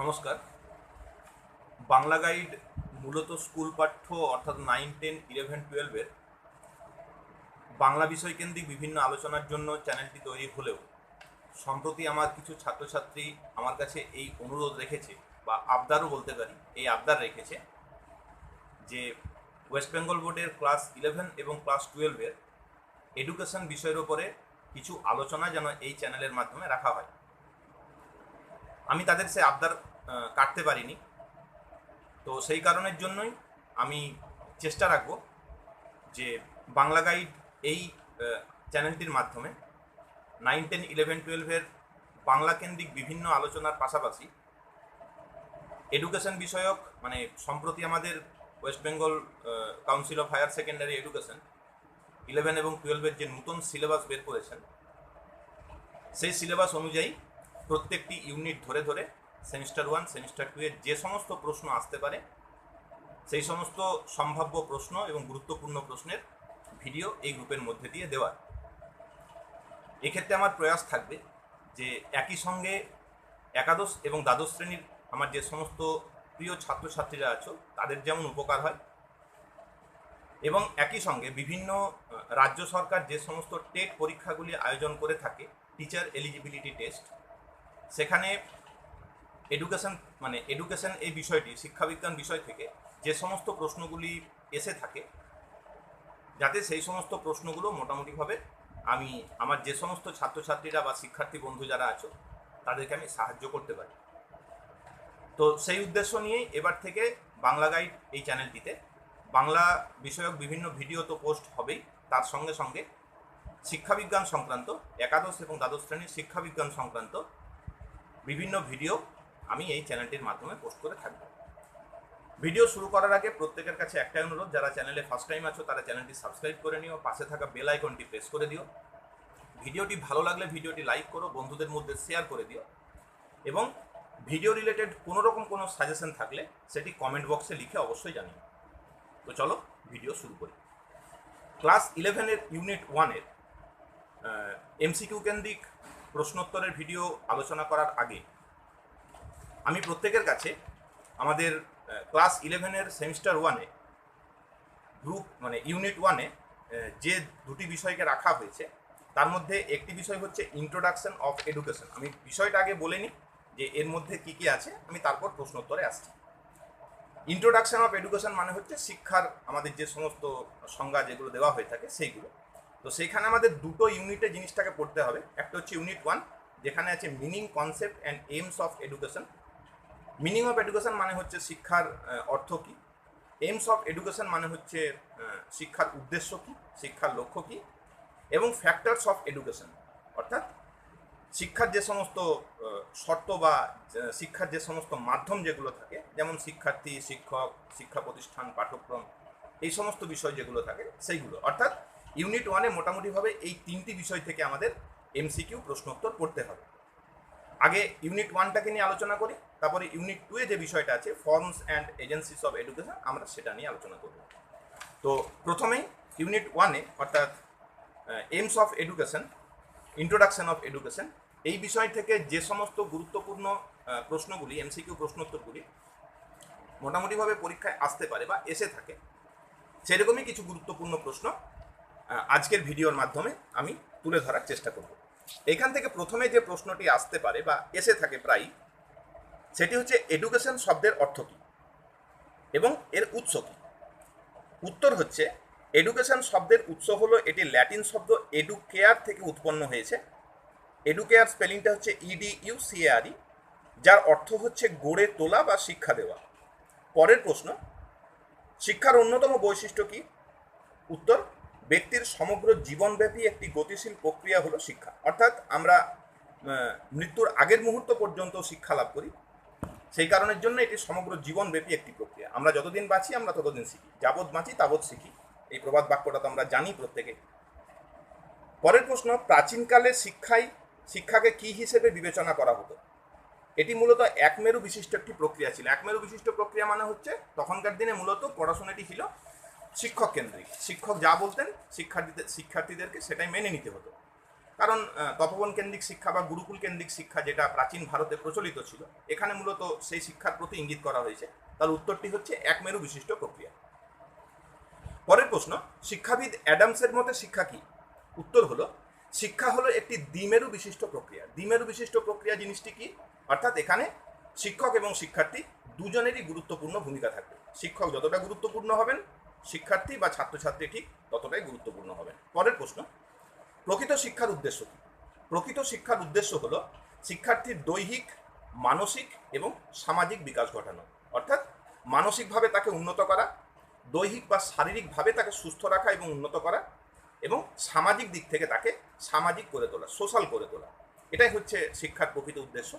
নমস্কার। বাংলা গাইড মূলত স্কুল পাঠ্য অর্থাৎ নাইন, টেন, ইলেভেন, টুয়েলভের বাংলা বিষয়কেন্দ্রিক বিভিন্ন আলোচনার জন্য চ্যানেলটি তৈরি হলেও সম্প্রতি আমার কিছু ছাত্রছাত্রী আমার কাছে এই অনুরোধ রেখেছে বা আবদারও বলতে পারি, এই আবদার রেখেছে যে ওয়েস্ট বেঙ্গল বোর্ডের ক্লাস ইলেভেন এবং ক্লাস টুয়েলভের এডুকেশন বিষয়ের ওপরে কিছু আলোচনা যেন এই চ্যানেলের মাধ্যমে রাখা হয়। আমি তাদের সে আবদার কাটতে পারিনি। তো সেই কারণের জন্যই আমি চেষ্টা রাখব যে বাংলা গাইড এই চ্যানেলটির মাধ্যমে নাইন, টেন, ইলেভেন টুয়েলভের বাংলা কেন্দ্রিক বিভিন্ন আলোচনার পাশাপাশি এডুকেশন বিষয়ক মানে সম্প্রতি আমাদের West Bengal council of higher secondary education eleven এবং টুয়েলভের যে নতুন সিলেবাস বের করেছেন, সেই সিলেবাস অনুযায়ী প্রত্যেকটি ইউনিট ধরে ধরে সেমিস্টার ওয়ান, সেমিস্টার টু এর যে সমস্ত প্রশ্ন আসতে পারে, সেই সমস্ত সম্ভাব্য প্রশ্ন এবং গুরুত্বপূর্ণ প্রশ্নের ভিডিও এই গ্রুপের মধ্যে দিয়ে দেওয়ার এক্ষেত্রে আমার প্রয়াস থাকবে যে একই সঙ্গে একাদশ এবং দ্বাদশ শ্রেণির আমার যে সমস্ত প্রিয় ছাত্রছাত্রীরা আছো, তাদের যেমন উপকার হয়, এবং একই সঙ্গে বিভিন্ন রাজ্য সরকার যে সমস্ত টেট পরীক্ষাগুলি আয়োজন করে থাকে, টিচার এলিজিবিলিটি টেস্ট, সেখানে এডুকেশন মানে এডুকেশন এই বিষয়টি, শিক্ষাবিজ্ঞান বিষয় থেকে যে সমস্ত প্রশ্নগুলি এসে থাকে, যাতে সেই সমস্ত প্রশ্নগুলো মোটামুটিভাবে আমি, আমার যে সমস্ত ছাত্রছাত্রীরা বা শিক্ষার্থী বন্ধু যারা আছো, তাদেরকে আমি সাহায্য করতে পারি। তো সেই উদ্দেশ্য নিয়েই এবার থেকে বাংলা গাইড এই চ্যানেলটিতে, বাংলা বিষয়ক বিভিন্ন ভিডিও তো পোস্ট হবেই, তার সঙ্গে সঙ্গে শিক্ষাবিজ্ঞান সংক্রান্ত, একাদশ এবং দ্বাদশ শ্রেণির শিক্ষাবিজ্ঞান সংক্রান্ত বিভিন্ন ভিডিও আমি এই চ্যানেলটির মাধ্যমে পোস্ট করে থাকব। ভিডিও শুরু করার আগে প্রত্যেকের কাছে একটাই অনুরোধ, যারা চ্যানেলে ফার্স্ট টাইম আছো, তারা চ্যানেলটি সাবস্ক্রাইব করে নিও, পাশে থাকা বেল আইকনটি প্রেস করে দিও। ভিডিওটি ভালো লাগলে ভিডিওটি লাইক করো, বন্ধুদের মধ্যে শেয়ার করে দিও। এবং ভিডিও রিলেটেড কোনো রকম কোনো সাজেশন থাকলে সেটি কমেন্ট বক্সে লিখে অবশ্যই জানিও। তো চলো ভিডিও শুরু করি। ক্লাস ইলেভেনের ইউনিট ওয়ানের এমসিকিউ কেন্দ্রিক প্রশ্নোত্তরের ভিডিও আলোচনা করার আগে আমি প্রত্যেকের কাছে আমাদের ক্লাস ইলেভেনের সেমিস্টার ওয়ানে গ্রুপ মানে ইউনিট ওয়ানে যে দুটি বিষয়কে রাখা হয়েছে, তার মধ্যে একটি বিষয় হচ্ছে ইন্ট্রোডাকশন অফ এডুকেশন আমি বিষয়টা আগে বলে নিই যে এর মধ্যে কি কি আছে, আমি তারপর প্রশ্নোত্তরে আসছি। ইন্ট্রোডাকশন অফ এডুকেশন মানে হচ্ছে শিক্ষার আমাদের যে সমস্ত সংজ্ঞা যেগুলো দেওয়া হয়ে থাকে সেইগুলো। তো সেইখানে আমাদের দুটো ইউনিটে জিনিসটাকে পড়তে হবে। একটা হচ্ছে ইউনিট ওয়ান যেখানে আছে meaning concept and aims of education meaning of education মানে হচ্ছে শিক্ষার অর্থ কী? এইমস অফ এডুকেশন মানে হচ্ছে শিক্ষার উদ্দেশ্য কী? শিক্ষার লক্ষ্য কী? এবং ফ্যাক্টরস অফ এডুকেশন অর্থাৎ শিক্ষার যে সমস্ত শর্ত বা শিক্ষার যে সমস্ত মাধ্যম যেগুলো থাকে, যেমন শিক্ষার্থী, শিক্ষক, শিক্ষা প্রতিষ্ঠান, পাঠ্যক্রম, এই সমস্ত বিষয় যেগুলো থাকে, সেইগুলো। অর্থাৎ ইউনিট ওয়ানে মোটামুটিভাবে এই তিনটি বিষয় থেকে আমাদের এমসিকিউ প্রশ্নোত্তর করতে হবে। আগে ইউনিট ওয়ানটাকে নিয়ে আলোচনা করি তারপরে ইউনিট টু এ যে বিষয়টা আছে forms and agencies of education আমরা সেটা নিয়ে আলোচনা করব। তো প্রথমেই ইউনিট ওয়ানে অর্থাৎ aims of education introduction of education এই বিষয় থেকে যে সমস্ত গুরুত্বপূর্ণ প্রশ্নগুলি এমসিকিউ প্রশ্নোত্তরগুলি মোটামুটিভাবে পরীক্ষায় আসতে পারে বা এসে থাকে, সেরকমই কিছু গুরুত্বপূর্ণ প্রশ্ন আজকের ভিডিওর মাধ্যমে আমি তুলে ধরার চেষ্টা করব। এখান থেকে প্রথমে যে প্রশ্নটি আসতে পারে বা এসে থাকে প্রায়ই সেটি হচ্ছে এডুকেশন শব্দের অর্থ কী? এবং এর উৎস কী? উত্তর হচ্ছে এডুকেশন শব্দের উৎস হলো এটি ল্যাটিন শব্দ এডুকেয়ার থেকে উৎপন্ন হয়েছে। এডুকেয়ার স্পেলিংটা হচ্ছে ইডি ইউ সিএআরই যার অর্থ হচ্ছে গড়ে তোলা বা শিক্ষা দেওয়া। পরের প্রশ্ন, শিক্ষার অন্যতম বৈশিষ্ট্য কি? উত্তর, ব্যক্তির সমগ্র জীবনব্যাপী একটি গতিশীল প্রক্রিয়া হলো শিক্ষা। অর্থাৎ আমরা মৃত্যুর আগের মুহূর্ত পর্যন্ত শিক্ষা লাভ করি। সেই কারণের জন্য এটি সমগ্র জীবনব্যাপী একটি প্রক্রিয়া। আমরা যতদিন বাঁচি, আমরা ততদিন শিখি। যাবৎ বাঁচি, তাবৎ শিখি। এই প্রবাদ বাক্যটা তো আমরা জানি প্রত্যেকে। পরের প্রশ্ন, প্রাচীনকালে শিক্ষাই শিক্ষাকে কি হিসেবে বিবেচনা করা হতো? এটি মূলত একমেরু বিশিষ্ট একটি প্রক্রিয়া ছিল। একমেরু বিশিষ্ট প্রক্রিয়া মানে হচ্ছে, তখনকার দিনে মূলত পড়াশোনাটি ছিল শিক্ষক কেন্দ্রিক। শিক্ষক যা বলতেন, শিক্ষার্থীদের, শিক্ষার্থীদেরকে সেটাই মেনে নিতে হতো। কারণ তপবন কেন্দ্রিক শিক্ষা বা গুরুকুল কেন্দ্রিক শিক্ষা যেটা প্রাচীন ভারতে প্রচলিত ছিল, এখানে মূলত সেই শিক্ষার প্রতি ইঙ্গিত করা হয়েছে। তার উত্তরটি হচ্ছে এক মেরু বিশিষ্ট প্রক্রিয়া। পরের প্রশ্ন, শিক্ষাবিদ অ্যাডামসের মতে শিক্ষা কি? উত্তর হলো, শিক্ষা হলো একটি দ্বিমেরু বিশিষ্ট প্রক্রিয়া। দ্বিমেরু বিশিষ্ট প্রক্রিয়া জিনিসটি কি? অর্থাৎ এখানে শিক্ষক এবং শিক্ষার্থী দুজনেরই গুরুত্বপূর্ণ ভূমিকা থাকবে। শিক্ষক যতটা গুরুত্বপূর্ণ হবেন, শিক্ষার্থী বা ছাত্রছাত্রী ঠিক ততটাই গুরুত্বপূর্ণ হবেন। পরের প্রশ্ন প্রকৃত শিক্ষার উদ্দেশ্য কি? প্রকৃত শিক্ষার উদ্দেশ্য হলো শিক্ষার্থীর দৈহিক, মানসিক এবং সামাজিক বিকাশ ঘটানো। অর্থাৎ মানসিকভাবে তাকে উন্নত করা, দৈহিক বা শারীরিকভাবে তাকে সুস্থ রাখা এবং উন্নত করা এবং সামাজিক দিক থেকে তাকে সামাজিক করে তোলা, সোশ্যাল করে তোলা। এটাই হচ্ছে শিক্ষার প্রকৃত উদ্দেশ্য।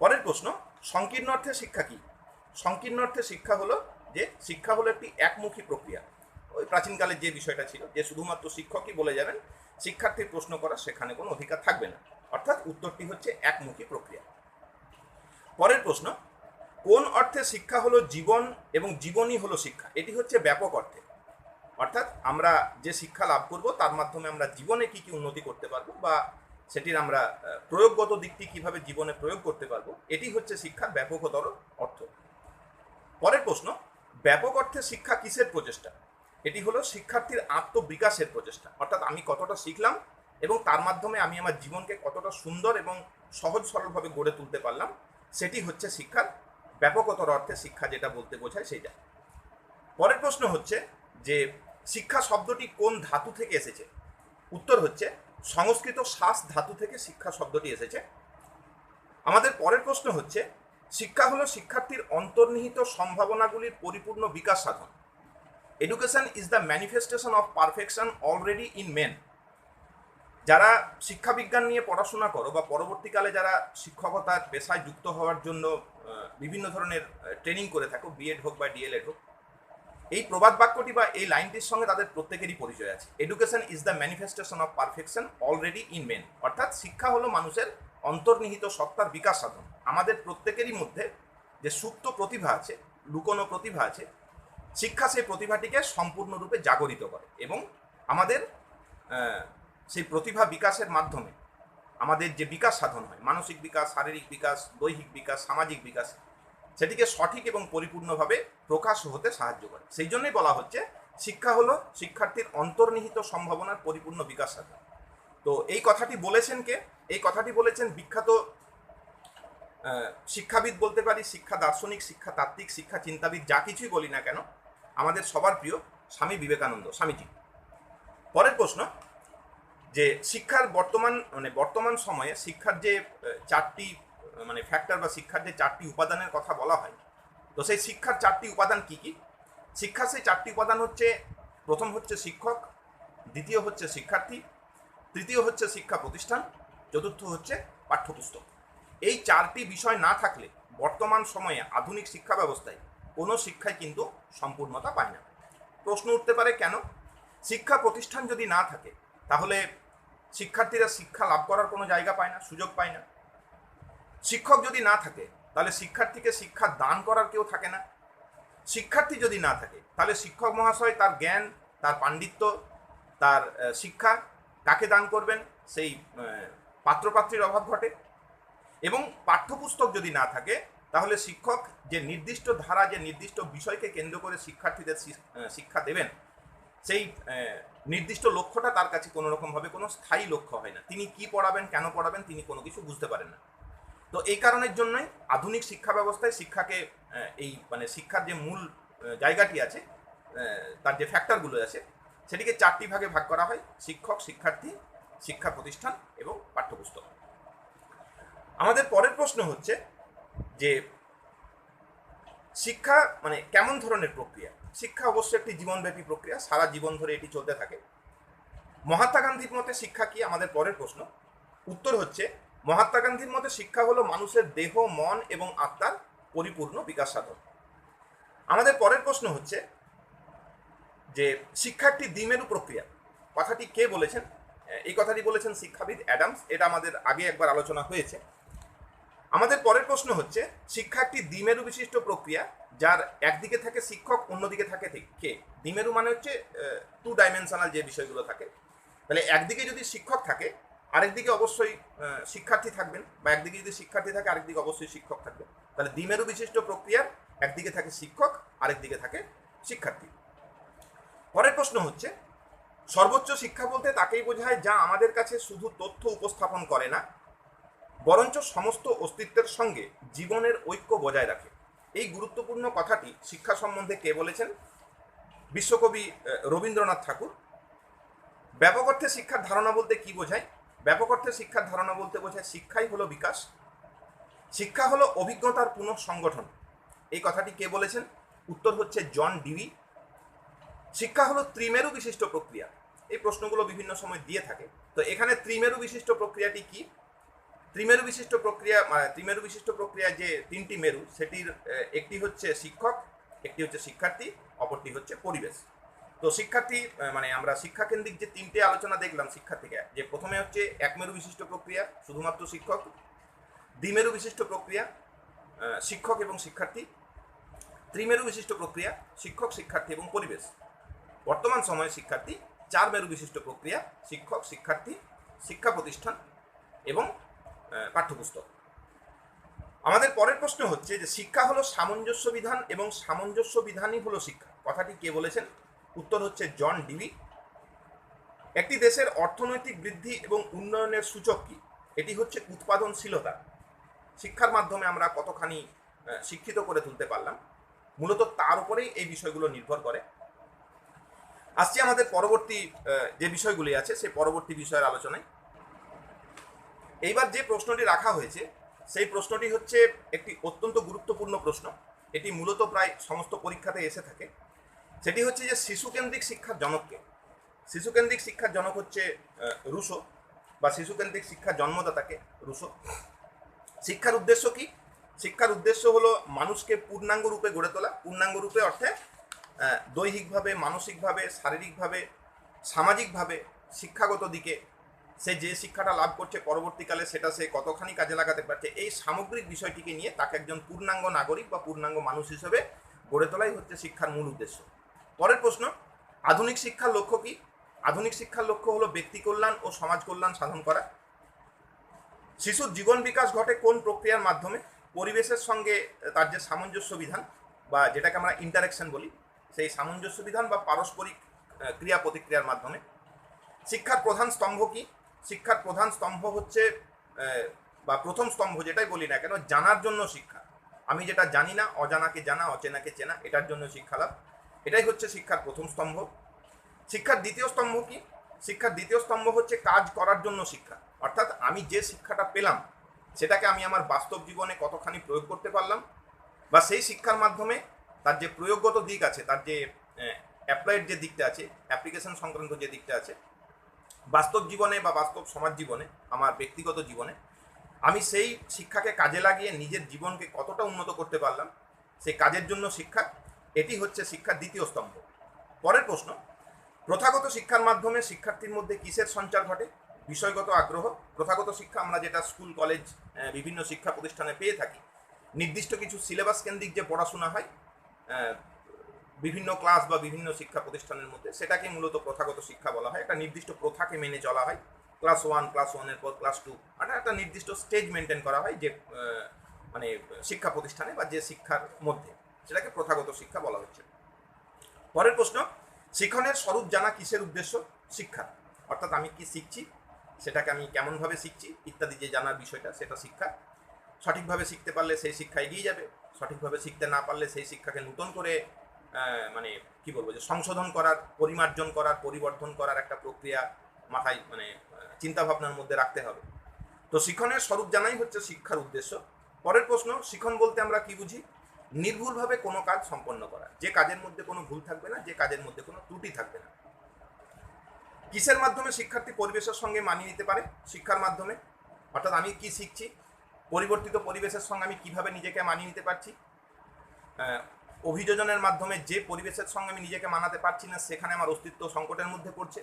পরের প্রশ্ন, সংকীর্ণ অর্থে শিক্ষা কি? সংকীর্ণ অর্থে শিক্ষা হলো যে শিক্ষা হলো একটি একমুখী প্রক্রিয়া। ওই প্রাচীনকালের যে বিষয়টা ছিল যে শুধুমাত্র শিক্ষকই বলে যাবেন শিক্ষার্থীর প্রশ্ন করা সেখানে কোনো অধিকার থাকবে না। অর্থাৎ উত্তরটি হচ্ছে একমুখী প্রক্রিয়া। পরের প্রশ্ন, কোন অর্থে শিক্ষা হলো জীবন এবং জীবনই হলো শিক্ষা? এটি হচ্ছে ব্যাপক অর্থে। অর্থাৎ আমরা যে শিক্ষা লাভ করব, তার মাধ্যমে আমরা জীবনে কি কি উন্নতি করতে পারব বা সেটির আমরা প্রয়োগগত দিকটি কীভাবে জীবনে প্রয়োগ করতে পারব, এটি হচ্ছে শিক্ষার ব্যাপকতর অর্থ। পরের প্রশ্ন, ব্যাপক অর্থে শিক্ষা কিসের প্রচেষ্টা? এটি হলো শিক্ষার্থীর আত্মবিকাশের প্রচেষ্টা। অর্থাৎ আমি কতটা শিখলাম এবং তার মাধ্যমে আমি আমার জীবনকে কতটা সুন্দর এবং সহজ সরলভাবে গড়ে তুলতে পারলাম, সেটি হচ্ছে শিক্ষার ব্যাপকতর অর্থে শিক্ষা যেটা বলতে বোঝায় সেটা পরের প্রশ্ন হচ্ছে যে শিক্ষা শব্দটি কোন ধাতু থেকে এসেছে? উত্তর হচ্ছে সংস্কৃত শ্বাস ধাতু থেকে শিক্ষা শব্দটি এসেছে। আমাদের পরের প্রশ্ন হচ্ছে শিক্ষা হলো শিক্ষার্থীর অন্তর্নিহিত সম্ভাবনাগুলির পরিপূর্ণ বিকাশ সাধন। Education is the manifestation of perfection already in men যারা শিক্ষাবিজ্ঞান নিয়ে পড়াশোনা করো বা পরবর্তীকালে যারা শিক্ষকতার পেশায় যুক্ত হওয়ার জন্য বিভিন্ন ধরনের ট্রেনিং করে থাকো বিএড হোক বা ডিএলএড হোক, এই প্রবাদ বাক্যটি বা এই লাইনটির সঙ্গে তাদের প্রত্যেকেরই পরিচয় আছে। Education is the manifestation of perfection already in men অর্থাৎ শিক্ষা হলো মানুষের অন্তর্নিহিত সত্তার বিকাশ সাধন। আমাদের প্রত্যেকেরই মধ্যে যে সুপ্ত প্রতিভা আছে, লুকোনো প্রতিভা আছে শিক্ষা সেই প্রতিভাটিকে সম্পূর্ণরূপে জাগরিত করে এবং আমাদের সেই প্রতিভা বিকাশের মাধ্যমে আমাদের যে বিকাশ সাধন হয়, মানসিক বিকাশ, শারীরিক বিকাশ, দৈহিক বিকাশ, সামাজিক বিকাশ, সেটিকে সঠিক এবং পরিপূর্ণভাবে প্রকাশ হতে সাহায্য করে। সেই জন্যই বলা হচ্ছে, শিক্ষা হলো শিক্ষার্থীর অন্তর্নিহিত সম্ভাবনার পরিপূর্ণ বিকাশ সাধন। তো এই কথাটি বলেছেন কে? এই কথাটি বলেছেন বিখ্যাত শিক্ষাবিদ বলতে পারি, শিক্ষা দার্শনিক, শিক্ষা তাত্ত্বিক, শিক্ষা চিন্তাবিদ, যা কিছুই বলি না কেন আমাদের সবার প্রিয় স্বামী বিবেকানন্দ, স্বামীজি। পরের প্রশ্ন, যে শিক্ষার বর্তমান মানে বর্তমান সময়ে শিক্ষার যে চারটি মানে ফ্যাক্টর বা শিক্ষার যে চারটি উপাদানের কথা বলা হয়, তো সেই শিক্ষার চারটি উপাদান কি কি? শিক্ষার সেই চারটি উপাদান হচ্ছে, প্রথম হচ্ছে শিক্ষক, দ্বিতীয় হচ্ছে শিক্ষার্থী, তৃতীয় হচ্ছে শিক্ষা প্রতিষ্ঠান, চতুর্থ হচ্ছে পাঠ্যপুস্তক। এই চারটি বিষয় না থাকলে বর্তমান সময়ে আধুনিক শিক্ষা ব্যবস্থায় কোনো শিক্ষায় কিন্তু সম্পূর্ণতা পায় না। প্রশ্ন উঠতে পারে, কেন? শিক্ষা প্রতিষ্ঠান যদি না থাকে, তাহলে শিক্ষার্থীরা শিক্ষা লাভ করার কোনো জায়গা পায় না, সুযোগ পায় না। শিক্ষক যদি না থাকে, তাহলে শিক্ষার্থীকে শিক্ষা দান করার কেউ থাকে না। শিক্ষার্থী যদি না থাকে, তাহলে শিক্ষক মহাশয় তার জ্ঞান, তার পাণ্ডিত্য, তার শিক্ষা কাকে দান করবেন? সেই পাত্রপাত্রীর অভাব ঘটে। এবং পাঠ্যপুস্তক যদি না থাকে তাহলে শিক্ষক যে নির্দিষ্ট ধারা, যে নির্দিষ্ট বিষয়কে কেন্দ্র করে শিক্ষার্থীদের শিক্ষা দেবেন, সেই নির্দিষ্ট লক্ষ্যটা তার কাছে কোনো রকমভাবে কোনো স্থায়ী লক্ষ্য হয় না। তিনি কি পড়াবেন, কেন পড়াবেন, তিনি কোনো কিছু বুঝতে পারেন না। তো এই কারণের জন্যই আধুনিক শিক্ষা ব্যবস্থায় শিক্ষাকে এই মানে শিক্ষার যে মূল জায়গাটি আছে তার যে ফ্যাক্টরগুলো আছে, সেটিকে চারটি ভাগে ভাগ করা হয়, শিক্ষক, শিক্ষার্থী, শিক্ষা প্রতিষ্ঠান এবং পাঠ্যপুস্তক। আমাদের পরের প্রশ্ন হচ্ছে যে শিক্ষা মানে কেমন ধরনের প্রক্রিয়া? শিক্ষা অবশ্যই একটি জীবনব্যাপী প্রক্রিয়া, সারা জীবন ধরে এটি চলতে থাকে। মহাত্মা গান্ধীর মতে শিক্ষা কি আমাদের পরের প্রশ্ন? উত্তর হচ্ছে, মহাত্মা গান্ধীর মতে শিক্ষা হলো মানুষের দেহ, মন এবং আত্মার পরিপূর্ণ বিকাশ সাধন। আমাদের পরের প্রশ্ন হচ্ছে যে শিক্ষা একটি দ্বিমেরু প্রক্রিয়া। কথাটি কে বলেছেন? এই কথাটি বলেছেন শিক্ষাবিদ অ্যাডামস। এটা আমাদের আগে একবার আলোচনা হয়েছে। আমাদের পরের প্রশ্ন হচ্ছে, শিক্ষা একটি দ্বিমেরু বিশিষ্ট প্রক্রিয়া, যার একদিকে থাকে শিক্ষক, অন্যদিকে থাকে কে? দ্বিমেরু মানে হচ্ছে টু ডাইমেনশনাল যে বিষয়গুলো থাকে। তাহলে একদিকে যদি শিক্ষক থাকে, আরেকদিকে অবশ্যই শিক্ষার্থী থাকবেন, বা একদিকে যদি শিক্ষার্থী থাকে, আরেকদিকে অবশ্যই শিক্ষক থাকবে। তাহলে দ্বিমেরু বিশিষ্ট প্রক্রিয়ার একদিকে থাকে শিক্ষক, আরেকদিকে থাকে শিক্ষার্থী। পরের প্রশ্ন হচ্ছে, সর্বোচ্চ শিক্ষা বলতে তাকেই বোঝায় যা আমাদের কাছে শুধু তথ্য উপস্থাপন করে না বরঞ্চ সমস্ত অস্তিত্বের সঙ্গে জীবনের ঐক্য বজায় রাখে। এই গুরুত্বপূর্ণ কথাটি শিক্ষা সম্বন্ধে কে বলেছেন? বিশ্বকবি রবীন্দ্রনাথ ঠাকুর। ব্যাপক অর্থে শিক্ষার ধারণা বলতে কি বোঝায়? ব্যাপক অর্থে শিক্ষার ধারণা বলতে বোঝায় শিক্ষাই হলো বিকাশ। শিক্ষা হলো অভিজ্ঞতার পুনঃসংগঠন এই কথাটি কে বলেছেন? উত্তর হচ্ছে জন ডিভি শিক্ষা হলো ত্রিমেরু বিশিষ্ট প্রক্রিয়া। এই প্রশ্নগুলো বিভিন্ন সময় দিয়ে থাকে। তো এখানে ত্রিমেরু বিশিষ্ট প্রক্রিয়াটি কি? ত্রিমেরু বিশিষ্ট প্রক্রিয়া মানে ত্রিমেরু বিশিষ্ট প্রক্রিয়া যে তিনটি মেরু, সেটির একটি হচ্ছে শিক্ষক, একটি হচ্ছে শিক্ষার্থী, অপরটি হচ্ছে পরিবেশ। তো শিক্ষার্থী মানে আমরা শিক্ষাকেন্দ্রিক যে তিনটে আলোচনা দেখলাম শিক্ষার্থীকে, যে প্রথমে হচ্ছে এক মেরু বিশিষ্ট প্রক্রিয়া, শুধুমাত্র শিক্ষক দ্বিমেরু বিশিষ্ট প্রক্রিয়া শিক্ষক এবং শিক্ষার্থী, ত্রিমেরু বিশিষ্ট প্রক্রিয়া, শিক্ষক, শিক্ষার্থী এবং পরিবেশ। বর্তমান সময়ে শিক্ষার্থী চার মেরু বিশিষ্ট প্রক্রিয়া, শিক্ষক, শিক্ষার্থী, শিক্ষা প্রতিষ্ঠান এবং পাঠ্যপুস্তক। আমাদের পরের প্রশ্ন হচ্ছে যে, শিক্ষা হলো সামঞ্জস্য বিধান এবং সামঞ্জস্য বিধানই হলো শিক্ষা। কথাটি কে বলেছেন? উত্তর হচ্ছে জন ডিভি একটি দেশের অর্থনৈতিক বৃদ্ধি এবং উন্নয়নের সূচক কি? এটি হচ্ছে উৎপাদনশীলতা। শিক্ষার মাধ্যমে আমরা কতখানি শিক্ষিত করে তুলতে পারলাম? মূলত তার উপরেই এই বিষয়গুলো নির্ভর করে। আসছি আমাদের পরবর্তী যে বিষয়গুলি আছে সেই পরবর্তী বিষয়ের আলোচনায়। এইবার যে প্রশ্নটি রাখা হয়েছে, সেই প্রশ্নটি হচ্ছে একটি অত্যন্ত গুরুত্বপূর্ণ প্রশ্ন। এটি মূলত প্রায় সমস্ত পরীক্ষাতে এসে থাকে। সেটি হচ্ছে যে শিশুকেন্দ্রিক শিক্ষার জনককে। শিশুকেন্দ্রিক শিক্ষার জনক হচ্ছে রুশো বা শিশুকেন্দ্রিক শিক্ষার জন্মদাতাকে রুশো। শিক্ষার উদ্দেশ্য কি? শিক্ষার উদ্দেশ্য হলো মানুষকে পূর্ণাঙ্গ রূপে গড়ে তোলা। পূর্ণাঙ্গ রূপে অর্থে দৈহিকভাবে, মানসিকভাবে, শারীরিকভাবে, সামাজিকভাবে শিক্ষাগত দিকে সে যে শিক্ষাটা লাভ করছে পরবর্তীকালে সেটা সে কতখানি কাজে লাগাতে পারছে, এই সামগ্রিক বিষয়টিকে নিয়ে তাকে একজন পূর্ণাঙ্গ নাগরিক বা পূর্ণাঙ্গ মানুষ হিসেবে গড়ে তোলাই হচ্ছে শিক্ষার মূল উদ্দেশ্য। পরের প্রশ্ন, আধুনিক শিক্ষার লক্ষ্য কি? আধুনিক শিক্ষার লক্ষ্য হলো ব্যক্তি কল্যাণ ও সমাজ কল্যাণ সাধন করা। শিশুর জীবন বিকাশ ঘটে কোন প্রক্রিয়ার মাধ্যমে? পরিবেশের সঙ্গে তার যে সামঞ্জস্য বিধান বা যেটাকে আমরা ইন্টারাকশন বলি, সেই সামঞ্জস্য বিধান বা পারস্পরিক ক্রিয়া প্রতিক্রিয়ার মাধ্যমে। শিক্ষার প্রধান স্তম্ভ কি? শিক্ষার প্রধান স্তম্ভ হচ্ছে বা প্রথম স্তম্ভ যেটাই বলি না কেন, জানার জন্য শিক্ষা। আমি যেটা জানি না, অজানাকে জানা, অচেনাকে চেনা, এটার জন্য শিক্ষা লাভ এটাই হচ্ছে শিক্ষার প্রথম স্তম্ভ। শিক্ষার দ্বিতীয় স্তম্ভ কি? শিক্ষার দ্বিতীয় স্তম্ভ হচ্ছে কাজ করার জন্য শিক্ষা। অর্থাৎ আমি যে শিক্ষাটা পেলাম, সেটাকে আমি আমার বাস্তব জীবনে কতখানি প্রয়োগ করতে পারলাম, বা সেই শিক্ষার মাধ্যমে তার যে প্রয়োগগত দিক আছে, তার যে অ্যাপ্লাইড যে দিকটা আছে, অ্যাপ্লিকেশন সংক্রান্ত যে দিকটা আছে বাস্তব জীবনে বা বাস্তব সমাজ জীবনে, আমার ব্যক্তিগত জীবনে, আমি সেই শিক্ষাকে কাজে লাগিয়ে নিজের জীবনকে কতটা উন্নত করতে পারলাম, সেই কাজের জন্য শিক্ষা, এটি হচ্ছে শিক্ষার দ্বিতীয় স্তম্ভ। পরের প্রশ্ন, প্রথাগত শিক্ষার মাধ্যমে শিক্ষার্থীর মধ্যে কিসের সঞ্চার ঘটে? বিষয়গত আগ্রহ, প্রথাগত শিক্ষা আমরা যেটা স্কুল, কলেজ বিভিন্ন শিক্ষা প্রতিষ্ঠানে পেয়ে থাকি। নির্দিষ্ট কিছু সিলেবাস কেন্দ্রিক যে পড়াশোনা হয় বিভিন্ন ক্লাস বা বিভিন্ন শিক্ষা প্রতিষ্ঠানের মধ্যে সেটাকে মূলত প্রথাগত শিক্ষা বলা হয়। একটা নির্দিষ্ট প্রথাকে মেনে চলা হয়। ক্লাস ওয়ান, ক্লাস ওয়ানের পর ক্লাস টু আর একটা নির্দিষ্ট স্টেজ মেনটেন করা হয় যে মানে শিক্ষা প্রতিষ্ঠানে বা যে শিক্ষার মধ্যে। সেটাকে প্রথাগত শিক্ষা বলা হচ্ছে। পরের প্রশ্ন শিক্ষণের স্বরূপ জানা কিসের উদ্দেশ্য? শিক্ষা। অর্থাৎ আমি কি শিখছি? সেটাকে আমি কেমনভাবে শিখছি? ইত্যাদি যে জানার বিষয়টা, সেটা শিক্ষা। সঠিকভাবে শিখতে পারলে সেই শিক্ষা এগিয়ে যাবে। সঠিকভাবে শিখতে না পারলে সেই শিক্ষাকে নতুন করে মানে কি বলব, যে সংশোধন করার, পরিমার্জন করার পরিবর্ধন করার একটা প্রক্রিয়া মাথায় মানে চিন্তা ভাবনার মধ্যে রাখতে হবে। তো শিক্ষণের স্বরূপ জানাই হচ্ছে শিক্ষার উদ্দেশ্য। পরের প্রশ্ন, শিক্ষণ বলতে আমরা কি বুঝি? নির্ভুলভাবে কোনো কাজ সম্পন্ন করা। যে কাজের মধ্যে কোনো ভুল থাকবে না, যে কাজের মধ্যে কোনো ত্রুটি থাকবে না। কিসের মাধ্যমে শিক্ষার্থী পরিবেশের সঙ্গে মানিয়ে নিতে পারে? শিক্ষার মাধ্যমে। অর্থাৎ আমি কি শিখছি? পরিবর্তিত পরিবেশের সঙ্গে আমি কীভাবে নিজেকে মানিয়ে নিতে পারছি? অভিযোজনের মাধ্যমে যে পরিবেশের সঙ্গে আমি নিজেকে মানাতে পারছি না, সেখানে আমার অস্তিত্ব সংকটের মধ্যে পড়ছে।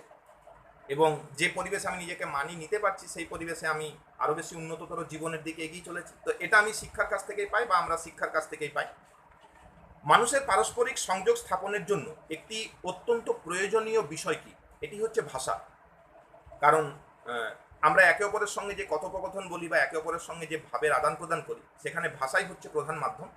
এবং যে পরিবেশে আমি নিজেকে মানিয়ে নিতে পারছি, সেই পরিবেশে আমি আরও বেশি উন্নততর জীবনের দিকে এগিয়ে চলেছি। তো এটা আমি শিক্ষার কাছ থেকেই পাই বা আমরা শিক্ষার কাছ থেকেই পাই। মানুষের পারস্পরিক সংযোগ স্থাপনের জন্য একটি অত্যন্ত প্রয়োজনীয় বিষয় কি? এটি হচ্ছে ভাষা। কারণ আমরা একে অপরের সঙ্গে যে কথোপকথন বলি বা একে অপরের সঙ্গে যে ভাবের আদান প্রদান করি, সেখানে ভাষাই হচ্ছে প্রধান মাধ্যম।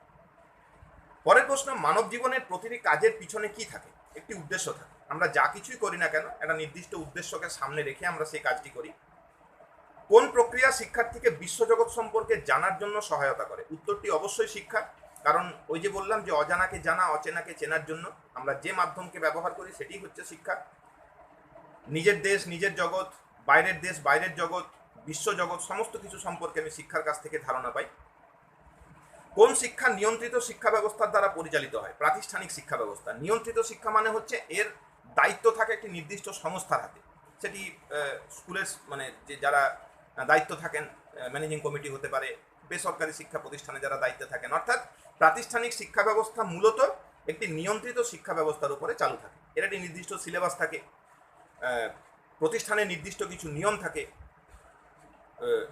পরের প্রশ্ন, মানব জীবনের প্রতিটি কাজের পিছনে কি থাকে? একটি উদ্দেশ্য থাকে। আমরা যা কিছুই করি না কেন, একটা নির্দিষ্ট উদ্দেশ্যকে সামনে রেখে আমরা সেই কাজটি করি। কোন প্রক্রিয়া শিক্ষার্থীকে বিশ্বজগৎ সম্পর্কে জানার জন্য সহায়তা করে? উত্তরটি অবশ্যই শিক্ষা। কারণ ওই যে বললাম যে, অজানাকে জানা, অচেনাকে চেনার জন্য আমরা যে মাধ্যমকে ব্যবহার করি, সেটি হচ্ছে শিক্ষা। নিজের দেশ, নিজের জগৎ, বাইরের দেশ, বাইরের জগৎ, বিশ্বজগৎ, সমস্ত কিছু সম্পর্কে আমি শিক্ষার কাছ থেকে ধারণা পাই। কোন শিক্ষা নিয়ন্ত্রিত শিক্ষা ব্যবস্থার দ্বারা পরিচালিত হয়? প্রাতিষ্ঠানিক শিক্ষা ব্যবস্থা। নিয়ন্ত্রিত শিক্ষা মানে হচ্ছে এর দায়িত্ব থাকে একটি নির্দিষ্ট সংস্থার হাতে। সেটি স্কুলের মানে যে যারা দায়িত্ব থাকেন ম্যানেজিং কমিটি হতে পারে, বেসরকারি শিক্ষা প্রতিষ্ঠানে যারা দায়িত্বে থাকেন, অর্থাৎ প্রাতিষ্ঠানিক শিক্ষা ব্যবস্থা মূলত একটি নিয়ন্ত্রিত শিক্ষা ব্যবস্থার উপরে চালু থাকে। এর একটি নির্দিষ্ট সিলেবাস থাকে প্রতিষ্ঠানের নির্দিষ্ট কিছু নিয়ম থাকে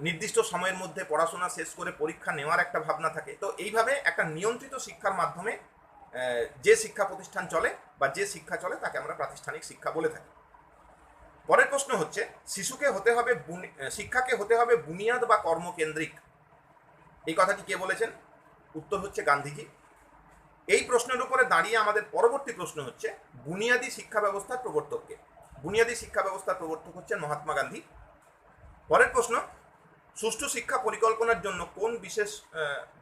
নির্দিষ্ট সময়ের মধ্যে পড়াশোনা শেষ করে পরীক্ষা নেওয়ার একটা ভাবনা থাকে। তো এইভাবে একটা নিয়ন্ত্রিত শিক্ষার মাধ্যমে যে শিক্ষা প্রতিষ্ঠান চলে বা যে শিক্ষা চলে তাকে আমরা প্রাতিষ্ঠানিক শিক্ষা বলে থাকি। পরের প্রশ্ন হচ্ছে, শিশুকে হতে হবে শিক্ষাকে হতে হবে বুনিয়াদ বা কর্মকেন্দ্রিক? এই কথাটি কে বলেছেন? উত্তর হচ্ছে গান্ধীজি। এই প্রশ্নের উপরে দাঁড়িয়ে আমাদের পরবর্তী প্রশ্ন হচ্ছে, বুনিয়াদী শিক্ষা ব্যবস্থার প্রবর্তককে। বুনিয়াদী শিক্ষা ব্যবস্থার প্রবর্তক হচ্ছেন মহাত্মা গান্ধী। পরের প্রশ্ন, সুষ্ঠু শিক্ষা পরিকল্পনার জন্য কোন বিশেষ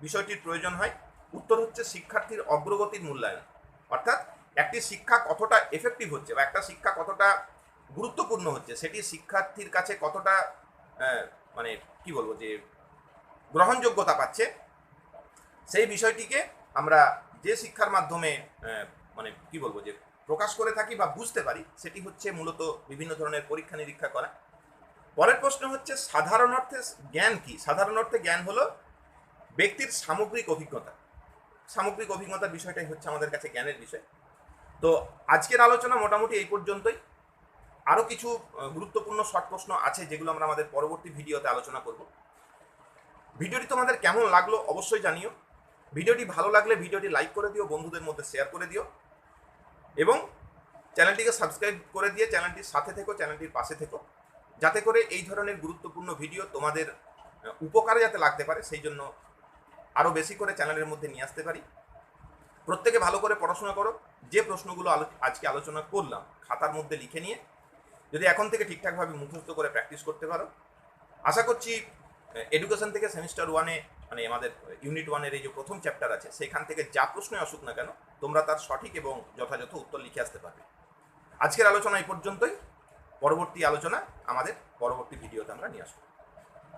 বিষয়টির প্রয়োজন হয়? উত্তর হচ্ছে শিক্ষার্থীর অগ্রগতির মূল্যায়ন। অর্থাৎ একটি শিক্ষা কতটা এফেক্টিভ হচ্ছে বা একটা শিক্ষা কতটা গুরুত্বপূর্ণ হচ্ছে, সেটি শিক্ষার্থীর কাছে কতটা মানে কি বলব যে গ্রহণযোগ্যতা পাচ্ছে, সেই বিষয়টিকে আমরা যে শিক্ষার মাধ্যমে মানে কি বলব যে প্রকাশ করে থাকি বা বুঝতে পারি, সেটি হচ্ছে মূলত বিভিন্ন ধরনের পরীক্ষা নিরীক্ষা করা। পরের প্রশ্ন হচ্ছে, সাধারণ অর্থে জ্ঞান কি? সাধারণ অর্থে জ্ঞান হলো ব্যক্তির সামগ্রিক অভিজ্ঞতা। সামগ্রিক অভিজ্ঞতার বিষয়টাই হচ্ছে আমাদের কাছে জ্ঞানের বিষয়। তো আজকের আলোচনা মোটামুটি এই পর্যন্তই। আরও কিছু গুরুত্বপূর্ণ শর্ট প্রশ্ন আছে যেগুলো আমরা আমাদের পরবর্তী ভিডিওতে আলোচনা করব। ভিডিওটি তোমাদের কেমন লাগল অবশ্যই জানিও। ভিডিওটি ভালো লাগলে ভিডিওটি লাইক করে দিও, বন্ধুদের মধ্যে শেয়ার করে দিও। এবং চ্যানেলটিকে সাবস্ক্রাইব করে দিয়ে চ্যানেলটির সাথে থেকো, চ্যানেলটির পাশে থেকো। যাতে করে এই ধরনের গুরুত্বপূর্ণ ভিডিও তোমাদের উপকারে যাতে লাগতে পারে, সেই জন্য আরও বেশি করে চ্যানেলের মধ্যে নিয়ে আসতে পারি। প্রত্যেকে ভালো করে পড়াশোনা করো। যে প্রশ্নগুলো আজকে আলোচনা করলাম, খাতার মধ্যে লিখে নিয়ে, যদি এখন থেকে ঠিকঠাকভাবে মুখস্থ করে প্র্যাকটিস করতে পারো। আশা করছি এডুকেশন থেকে সেমিস্টার ওয়ানে মানে আমাদের ইউনিট ওয়ানের এই যে প্রথম চ্যাপ্টার আছে, সেখান থেকে যা প্রশ্নই আসুক না কেন, তোমরা তার সঠিক এবং যথাযথ উত্তর লিখে আসতে পারবে। আজকের আলোচনা এই পর্যন্তই। পরবর্তী আলোচনা আমাদের পরবর্তী ভিডিওতে আমরা নিয়ে আসব।